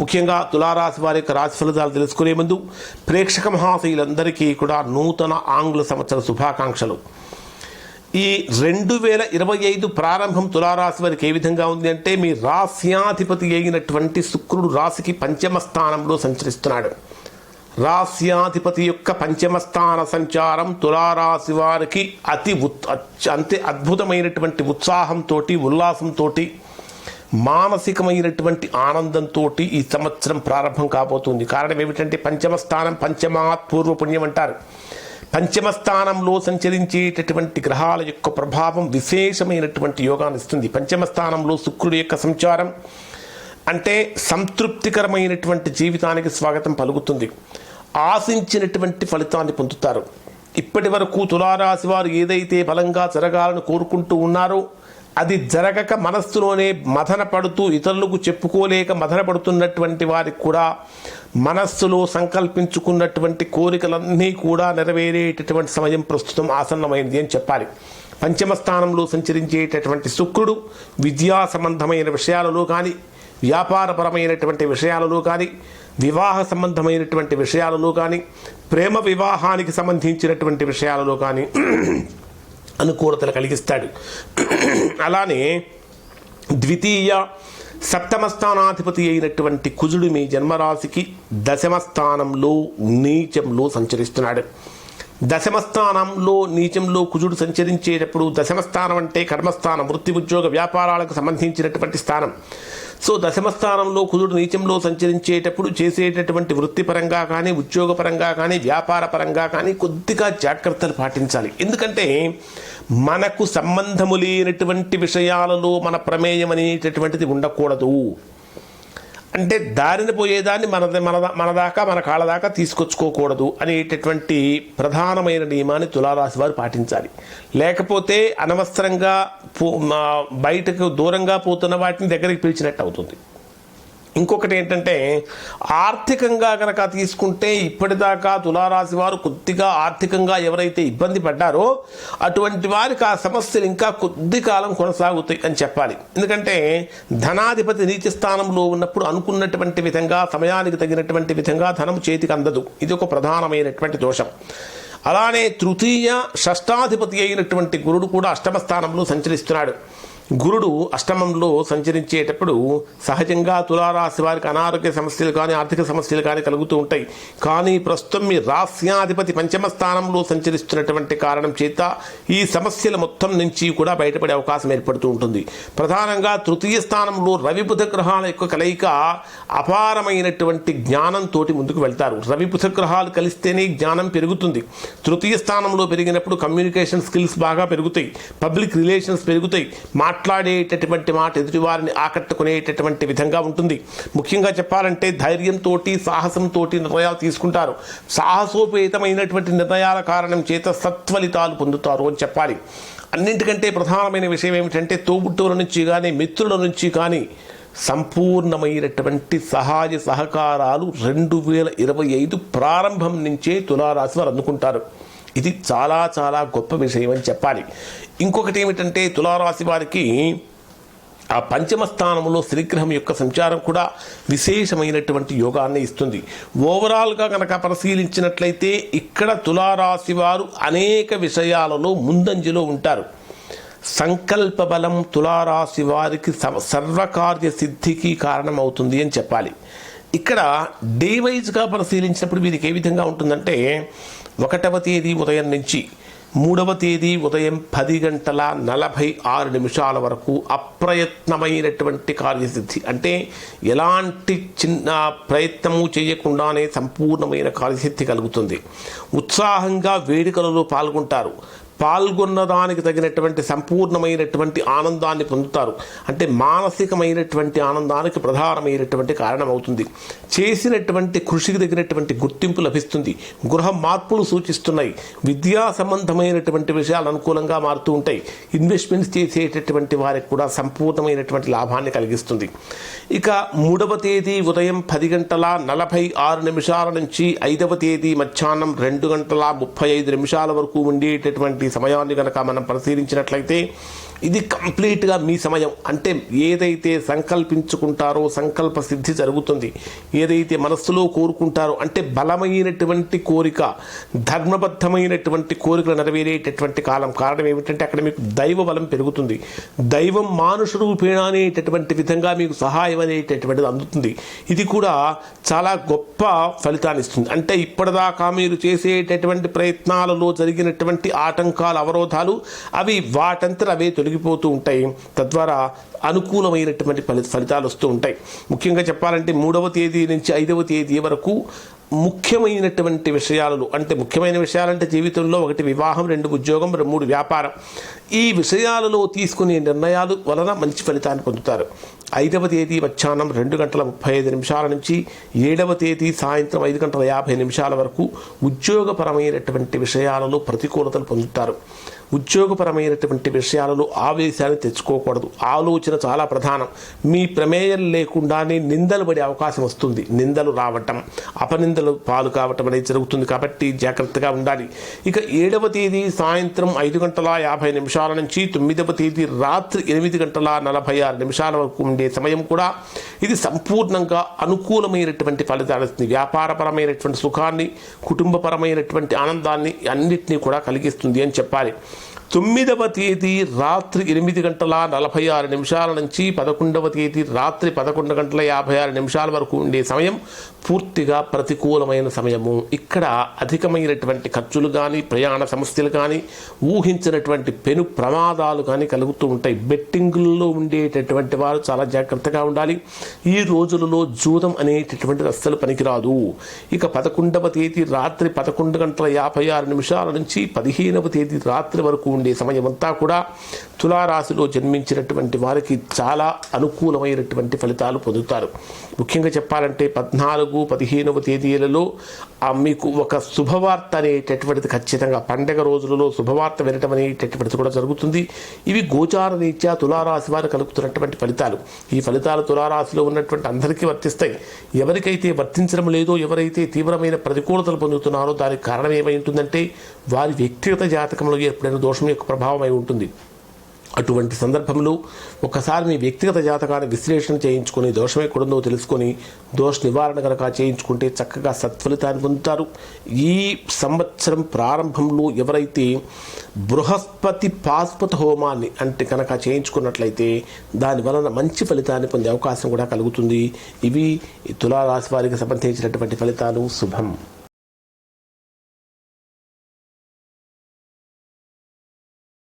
ముఖ్యంగా తులారాశి వారి యొక్క రాశి ఫలితాలు తెలుసుకునే ముందు ప్రేక్షక మహాశయులందరికీ కూడా నూతన ఆంగ్ల సంవత్సర శుభాకాంక్షలు. ఈ రెండు వేల ఇరవై ఐదు ప్రారంభం తులారాశి వారికి ఏ విధంగా ఉంది అంటే మీ రాస్యాధిపతి అయినటువంటి శుక్రుడు రాశికి పంచమ స్థానంలో సంచరిస్తున్నాడు. రాస్యాధిపతి యొక్క పంచమ స్థాన సంచారం తులారాశి వారికి అతి ఉత్ అంతే అద్భుతమైనటువంటి ఉత్సాహంతో ఉల్లాసంతో మానసికమైనటువంటి ఆనందంతో ఈ సంవత్సరం ప్రారంభం కాబోతుంది. కారణం ఏమిటంటే పంచమ స్థానం పంచమాత్ పూర్వపుణ్యం అంటారు. పంచమ స్థానంలో సంచరించేటటువంటి గ్రహాల యొక్క ప్రభావం విశేషమైనటువంటి యోగాన్ని ఇస్తుంది. పంచమ స్థానంలో శుక్రుడి యొక్క సంచారం అంటే సంతృప్తికరమైనటువంటి జీవితానికి స్వాగతం పలుకుతుంది. ఆశించినటువంటి ఫలితాన్ని పొందుతారు. ఇప్పటి వరకు తులారాశి వారు ఏదైతే బలంగా జరగాలని కోరుకుంటూ ఉన్నారో అది జరగక మనస్సులోనే మథన పడుతూ ఇతరులకు చెప్పుకోలేక మథన పడుతున్నటువంటి వారికి కూడా మనస్సులో సంకల్పించుకున్నటువంటి కోరికలన్నీ కూడా నెరవేరేటటువంటి సమయం ప్రస్తుతం ఆసన్నమైంది అని చెప్పాలి. పంచమ స్థానంలో సంచరించేటటువంటి శుక్రుడు విద్యా సంబంధమైన విషయాలలో కానీ వ్యాపారపరమైనటువంటి విషయాలలో కానీ వివాహ సంబంధమైనటువంటి విషయాలలో కానీ ప్రేమ వివాహానికి సంబంధించినటువంటి విషయాలలో కానీ అనుకూలతలు కలిగిస్తాడు. అలానే ద్వితీయ సప్తమ స్థానాధిపతి అయినటువంటి కుజుడు మీ జన్మరాశికి దశమ స్థానంలో నీచంలో సంచరిస్తున్నాడు. దశమ స్థానంలో నీచంలో కుజుడు సంచరించేటప్పుడు దశమ స్థానం అంటే కర్మస్థానం వృత్తి ఉద్యోగ వ్యాపారాలకు సంబంధించినటువంటి స్థానం. సో దశమ స్థానంలో కుజుడు నీచంలో సంచరించేటప్పుడు చేసేటటువంటి వృత్తిపరంగా కానీ ఉద్యోగపరంగా కానీ వ్యాపార పరంగా కానీ కొద్దిగా జాగ్రత్తలు పాటించాలి. ఎందుకంటే మనకు సంబంధము లేనటువంటి విషయాలలో మన ప్రమేయం అనేటటువంటిది ఉండకూడదు. అంటే దారిన పోయేదాన్ని మన మన మన దాకా మన కాళ్ళ దాకా తీసుకొచ్చుకోకూడదు అనేటటువంటి ప్రధానమైన నియమాన్ని తులారాశి వారు పాటించాలి. లేకపోతే అనవసరంగా పో మా- బయటకు దూరంగా పోతున్న వాటిని దగ్గరికి పిలిచినట్టు అవుతుంది. ఇంకొకటి ఏంటంటే ఆర్థికంగా కనుక తీసుకుంటే ఇప్పటిదాకా తులారాశి వారు కొద్దిగా ఆర్థికంగా ఎవరైతే ఇబ్బంది పడ్డారో అటువంటి వారికి ఆ సమస్యలు ఇంకా కొద్ది కాలం కొనసాగుతాయి అని చెప్పాలి. ఎందుకంటే ధనాధిపతి నీతి స్థానంలో ఉన్నప్పుడు అనుకున్నటువంటి విధంగా సమయానికి తగినటువంటి విధంగా ధనం చేతికి అందదు. ఇది ఒక ప్రధానమైనటువంటి దోషం. అలానే తృతీయ షష్టాధిపతి అయినటువంటి గురుడు కూడా అష్టమ స్థానంలో సంచరిస్తున్నాడు. గురుడు అష్టమంలో సంచరించేటప్పుడు సహజంగా తులారాశి వారికి అనారోగ్య సమస్యలు కానీ ఆర్థిక సమస్యలు కానీ కలుగుతూ ఉంటాయి. కానీ ప్రస్తుతం మీ రాస్యాధిపతి పంచమ స్థానంలో సంచరిస్తున్నటువంటి కారణం చేత ఈ సమస్యల మొత్తం నుంచి కూడా బయటపడే అవకాశం ఏర్పడుతూ ఉంటుంది. ప్రధానంగా తృతీయ స్థానంలో రవిబుధ గ్రహాల యొక్క కలయిక అపారమైనటువంటి జ్ఞానంతో ముందుకు వెళ్తారు. రవిబుధ గ్రహాలు కలిస్తేనే జ్ఞానం పెరుగుతుంది. తృతీయ స్థానంలో పెరిగినప్పుడు కమ్యూనికేషన్ స్కిల్స్ బాగా పెరుగుతాయి. పబ్లిక్ రిలేషన్స్ పెరుగుతాయి. మాట్లాడేటటువంటి మాట ఎదుటివారిని ఆకట్టుకునేటటువంటి విధంగా ఉంటుంది. ముఖ్యంగా చెప్పాలంటే ధైర్యంతో సాహసంతో నిర్ణయాలు తీసుకుంటారు. సాహసోపేతమైనటువంటి నిర్ణయాల కారణం చేత సత్ఫలితాలు పొందుతారు అని చెప్పాలి. అన్నింటికంటే ప్రధానమైన విషయం ఏమిటంటే తోబుట్టువుల నుంచి కానీ మిత్రుల నుంచి కానీ సంపూర్ణమైనటువంటి సహాయ సహకారాలు రెండు వేల ఇరవై ఐదు ప్రారంభం నుంచే తులారాశి వారు అందుకుంటారు. ఇది చాలా చాలా గొప్ప విషయం అని చెప్పాలి. ఇంకొకటి ఏమిటంటే తులారాశి వారికి ఆ పంచమ స్థానంలో శ్రీగ్రహం యొక్క సంచారం కూడా విశేషమైనటువంటి యోగాన్ని ఇస్తుంది. ఓవరాల్గా కనుక పరిశీలించినట్లయితే ఇక్కడ తులారాశి వారు అనేక విషయాలలో ముందంజలో ఉంటారు. సంకల్ప బలం తులారాశి వారికి సర్వకార్య సిద్ధికి కారణమవుతుంది అని చెప్పాలి. ఇక్కడ డే వైజ్గా పరిశీలించినప్పుడు వీరికి ఏ విధంగా ఉంటుందంటే ఒకటవ తేదీ ఉదయం నుంచి మూడవ తేదీ ఉదయం పది గంటల నలభై ఆరు నిమిషాల వరకు అప్రయత్నమైనటువంటి కార్యసిద్ధి. అంటే ఎలాంటి చిన్న ప్రయత్నము చేయకుండానే సంపూర్ణమైన కార్యసిద్ధి కలుగుతుంది. ఉత్సాహంగా వేడుకలలో పాల్గొంటారు. పాల్గొన్నదానికి తగినటువంటి సంపూర్ణమైనటువంటి ఆనందాన్ని పొందుతారు. అంటే మానసికమైనటువంటి ఆనందానికి ప్రధానమైనటువంటి కారణమవుతుంది. చేసినటువంటి కృషికి తగినటువంటి గుర్తింపు లభిస్తుంది. గృహ మార్పులు సూచిస్తున్నాయి. విద్యా సంబంధమైనటువంటి విషయాలు అనుకూలంగా మారుతూ ఉంటాయి. ఇన్వెస్ట్మెంట్స్ చేసేటటువంటి వారికి కూడా సంపూర్ణమైనటువంటి లాభాన్ని కలిగిస్తుంది. ఇక మూడవ తేదీ ఉదయం పది గంటల నలభై ఆరు నిమిషాల నుంచి ఐదవ తేదీ మధ్యాహ్నం రెండు గంటల ముప్పై ఐదు నిమిషాల వరకు ఉండేటటువంటి సమయాన్ని కనుక మనం పరిశీలించినట్లయితే ఇది కంప్లీట్గా మీ సమయం. అంటే ఏదైతే సంకల్పించుకుంటారో సంకల్ప సిద్ధి జరుగుతుంది. ఏదైతే మనస్సులో కోరుకుంటారో అంటే బలమైనటువంటి కోరిక ధర్మబద్ధమైనటువంటి కోరికలు నెరవేరేటటువంటి కాలం. కారణం ఏమిటంటే అక్కడ మీకు దైవ బలం పెరుగుతుంది. దైవం మానుష రూపేణ అనేటటువంటి విధంగా మీకు సహాయం అనేటటువంటిది అందుతుంది. ఇది కూడా చాలా గొప్ప ఫలితాన్ని ఇస్తుంది. అంటే ఇప్పటిదాకా మీరు చేసేటటువంటి ప్రయత్నాలలో జరిగినటువంటి ఆటంకాలు అవరోధాలు అవి వాటంతట అవే తొలగిపోతూ ఉంటాయి. తద్వారా అనుకూలమైనటువంటి ఫలి ఫలితాలు వస్తూ ఉంటాయి. ముఖ్యంగా చెప్పాలంటే మూడవ తేదీ నుంచి ఐదవ తేదీ వరకు ముఖ్యమైనటువంటి విషయాలలో అంటే ముఖ్యమైన విషయాలంటే జీవితంలో ఒకటి వివాహం రెండు ఉద్యోగం రెండు మూడు వ్యాపారం. ఈ విషయాలలో తీసుకునే నిర్ణయాలు వలన మంచి ఫలితాన్ని పొందుతారు. ఐదవ తేదీ మధ్యాహ్నం రెండు గంటల ముప్పై ఐదు నిమిషాల నుంచి ఏడవ తేదీ సాయంత్రం ఐదు గంటల యాభై నిమిషాల వరకు ఉద్యోగపరమైనటువంటి విషయాలలో ప్రతికూలతలు పొందుతారు. ఉద్యోగపరమైనటువంటి విషయాలలో ఆవేశాన్ని తెచ్చుకోకూడదు. ఆలోచన చాలా ప్రధానం. మీ ప్రమేయం లేకుండానే నిందలు పడే అవకాశం వస్తుంది. నిందలు రావటం అపనిందలు పాలు కావటం అనేది జరుగుతుంది కాబట్టి జాగ్రత్తగా ఉండాలి. ఇక ఏడవ తేదీ సాయంత్రం ఐదు గంటల యాభై నిమిషాల నుంచి తొమ్మిదవ తేదీ రాత్రి ఎనిమిది గంటల నలభై ఆరు నిమిషాల వరకు ఉండే సమయం కూడా ఇది సంపూర్ణంగా అనుకూలమైనటువంటి ఫలితాలు ఇస్తుంది. వ్యాపారపరమైనటువంటి సుఖాన్ని కుటుంబపరమైనటువంటి ఆనందాన్ని అన్నిటినీ కూడా కలిగిస్తుంది అని చెప్పాలి. తొమ్మిదవ తేదీ రాత్రి ఎనిమిది గంటల నలభై ఆరు నిమిషాల నుంచి పదకొండవ తేదీ రాత్రి పదకొండు గంటల యాభై ఆరు నిమిషాల వరకు ఉండే సమయం పూర్తిగా ప్రతికూలమైన సమయము. ఇక్కడ అధికమైనటువంటి ఖర్చులు కానీ ప్రయాణ సమస్యలు కానీ ఊహించినటువంటి పెను ప్రమాదాలు కానీ కలుగుతూ ఉంటాయి. బెట్టింగుల్లో ఉండేటటువంటి వారు చాలా జాగ్రత్తగా ఉండాలి. ఈ రోజులలో జూదం అనేటటువంటిది అస్సలు పనికిరాదు. ఇక పదకొండవ తేదీ రాత్రి పదకొండు గంటల యాభై ఆరు నిమిషాల నుంచి పదిహేనవ తేదీ రాత్రి వరకు ఉండే సమయం అంతా కూడా తులారాశిలో జన్మించినటువంటి వారికి చాలా అనుకూలమైనటువంటి ఫలితాలు పొందుతారు. ముఖ్యంగా చెప్పాలంటే పద్నాలుగు పదిహేనవ తేదీలలో మీకు ఒక శుభవార్త అనేటటువంటిది ఖచ్చితంగా పండగ రోజులలో శుభవార్త వినటం అనేటటువంటిది కూడా జరుగుతుంది. ఇవి గోచార రీత్యా తులారాశి వారు కలుగుతున్నటువంటి ఫలితాలు. ఈ ఫలితాలు తులారాశిలో ఉన్నటువంటి అందరికీ వర్తిస్తాయి. ఎవరికైతే వర్తించడం లేదో ఎవరైతే తీవ్రమైన ప్రతికూలతలు పొందుతున్నారో దానికి కారణం ఏమై ఉంటుందంటే వారి వ్యక్తిగత జాతకంలో ఏర్పడిన దోషం యొక్క ప్రభావం అయి ఉంటుంది. అటువంటి సందర్భంలో ఒకసారి మీ వ్యక్తిగత జాతకాన్ని విశ్లేషణ చేయించుకొని దోషం ఎక్కడుందో తెలుసుకొని దోష నివారణ కనుక చేయించుకుంటే చక్కగా సత్ఫలితాన్ని పొందుతారు. ఈ సంవత్సరం ప్రారంభంలో ఎవరైతే బృహస్పతి పాస్పత హోమాన్ని అంటే కనుక చేయించుకున్నట్లయితే దాని వలన మంచి ఫలితాన్ని పొందే అవకాశం కూడా కలుగుతుంది. ఇవి తులారాశి వారికి సంబంధించినటువంటి ఫలితాలు. శుభం.